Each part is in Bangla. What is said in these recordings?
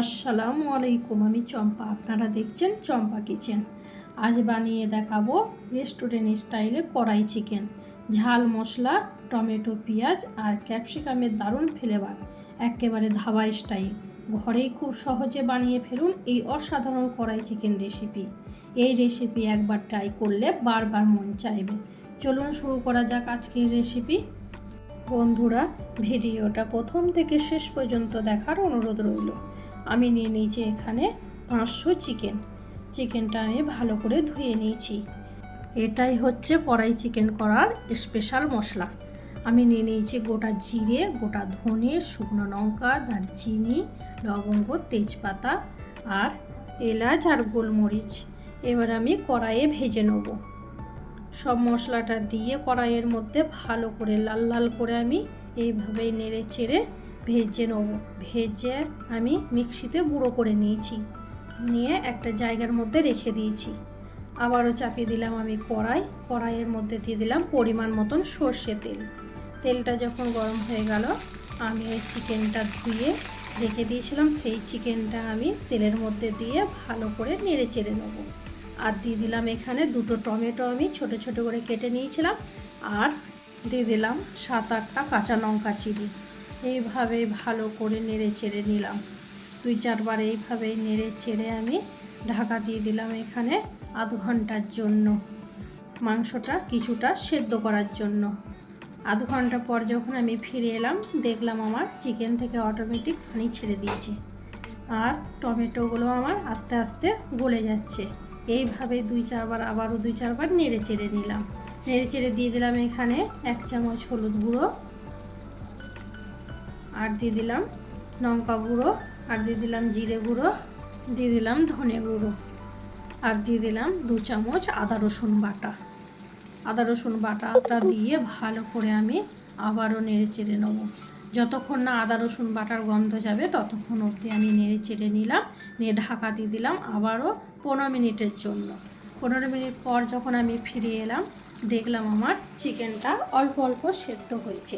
আসসালামু আলাইকুম, আমি চম্পা। আপনারা দেখছেন চম্পা কিচেন। আজ বানিয়ে দেখাবো রেস্টুরেন্ট স্টাইলে কড়াই চিকেন ঝাল, মশলা, টমেটো, পেঁয়াজ আর ক্যাপসিকামের দারুণ ফ্লেভার একেবারে ধাবা স্টাইল ঘরেই খুব সহজে বানিয়ে ফেলুন এই অসাধারণ কড়াই চিকেন রেসিপি এই রেসিপি একবার ট্রাই করলে বারবার মন চাইবে। চলুন শুরু করা যাক আজকের রেসিপি বন্ধুরা, ভিডিওটা প্রথম থেকে শেষ পর্যন্ত দেখার অনুরোধ রইল। আমি নিয়ে নিয়েছি এখানে পাঁচশো চিকেন। চিকেনটা আমি ভালো করে ধুয়ে নিয়েছি। এটাই হচ্ছে কড়াই চিকেন করার স্পেশাল মশলা। আমি নিয়ে নিয়েছি গোটা জিরে, গোটা ধনে, শুকনো লঙ্কা, দারচিনি, লবঙ্গ, তেজপাতা আর এলাচ আর গোলমরিচ। এবার আমি কড়াইয়ে ভেজে নেব। সব মশলাটা দিয়ে কড়াইয়ের মধ্যে ভালো করে লাল লাল করে আমি এইভাবেই নেড়ে চেড়ে ভেজে নেব। ভেজে আমি মিক্সিতে গুঁড়ো করে নিয়েছি। নিয়ে একটা জায়গার মধ্যে রেখে দিয়েছি। আবারও চাপিয়ে দিলাম আমি কড়াই। কড়াইয়ের মধ্যে দিয়ে দিলাম পরিমাণ মতন সর্ষে তেল। তেলটা যখন গরম হয়ে গেল, আমি এই চিকেনটা ধুয়ে রেখে দিয়েছিলাম। সেই চিকেনটা আমি তেলের মধ্যে দিয়ে ভালো করে নেড়ে চেড়ে নেব। আর দিয়ে দিলাম এখানে দুটো টমেটো আমি ছোট ছোট করে কেটে নিয়েছিলাম। আর দিয়ে দিলাম সাত আটটা কাঁচা লঙ্কা চিড়ি এইভাবে ভালো করে নেড়ে চেড়ে নিলাম। দুই চারবার এইভাবেই নেড়ে চেড়ে আমি ঢাকা দিয়ে দিলাম এখানে আধ ঘণ্টার জন্য। মাংসটা কিছুটা সেদ্ধ করার জন্য। আধ ঘণ্টা পর যখন আমি ফিরে এলাম, দেখলাম আমার চিকেন থেকে অটোমেটিক পানি ছেড়ে দিয়েছে। আর টমেটোগুলো আমার আস্তে আস্তে গলে যাচ্ছে। এইভাবে দুই চারবার, আবারও দুই চারবার নেড়ে চেড়ে নিলাম। নেড়ে চেড়ে দিয়ে দিলাম এখানে এক চামচ হলুদ গুঁড়ো আর দিয়ে দিলাম লঙ্কা গুঁড়ো, আর দিয়ে দিলাম জিরে গুঁড়ো, দিয়ে দিলাম ধনে গুঁড়ো, আর দিয়ে দিলাম দু চামচ আদা রসুন বাটা। আদা রসুন বাটাটা দিয়ে ভালো করে আমি আবারও নেড়ে চেড়ে নেব। যতক্ষণ না আদা রসুন বাটার গন্ধ যাবে, ততক্ষণ অবধি আমি নেড়ে চেড়ে নিলাম, নিয়ে ঢাকা দিয়ে দিলাম আবারও পনেরো মিনিটের জন্য। পনেরো মিনিট পর যখন আমি ফিরে এলাম, দেখলাম আমার চিকেনটা অল্প অল্প সেদ্ধ হয়েছে।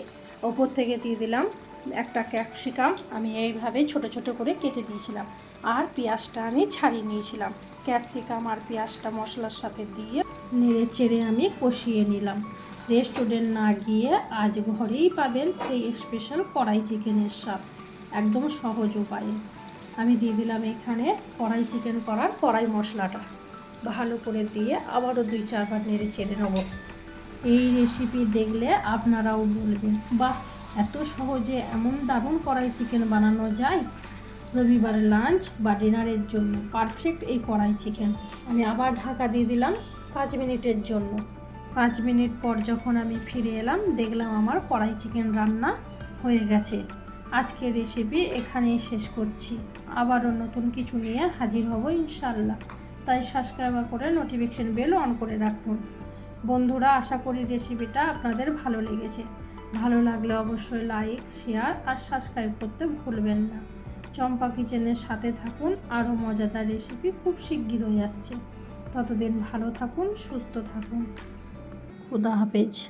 ওপর থেকে দিয়ে দিলাম একটা ক্যাপসিকাম আমি এইভাবে ছোট ছোট করে কেটে দিয়েছিলাম। আর পেঁয়াজটা আমি ছাড়িয়ে নিয়েছিলাম। ক্যাপসিকাম আর পেঁয়াজটা মশলার সাথে দিয়ে নেড়ে চেড়ে আমি কষিয়ে নিলাম। রেস্টুরেন্ট না গিয়ে আজ ঘরেই পাবেন সেই স্পেশাল কড়াই চিকেনের স্বাদ। একদম সহজ উপায়ে। আমি দিয়ে দিলাম এখানে কড়াই চিকেন করার কড়াই মশলাটা। ভালো করে দিয়ে আবারও দুই চারবার নেড়ে চেড়ে নেব। এই রেসিপি দেখলে আপনারাও বলবেন, বাহ এত সহজে এমন দারুণ কড়াই চিকেন বানানো যায়? রবিবার লাঞ্চ বা ডিনারের জন্য। পারফেক্ট এই কড়াই চিকেন আমি আবার ঢাকা দিয়ে দিলাম পাঁচ মিনিটের জন্য। পাঁচ মিনিট পর যখন আমি ফিরে এলাম, দেখলাম আমার কড়াই চিকেন রান্না হয়ে গেছে। আজকের রেসিপি এখানেই শেষ করছি। আবারও নতুন কিছু নিয়ে হাজির হব ইনশাল্লাহ তাই সাবস্ক্রাইব করে নোটিফিকেশন বেল অন করে রাখুন। বন্ধুরা, আশা করি রেসিপিটা আপনাদের ভালো লেগেছে। ভালো লাগলে অবশ্যই লাইক শেয়ার আর সাবস্ক্রাইব করতে ভুলবেন না। চম্পা কিচেনের সাথে থাকুন, আরও মজাদার রেসিপি খুব শিগগিরই আসছে। ততদিন ভালো থাকুন, সুস্থ থাকুন। খুদা হাফেজ।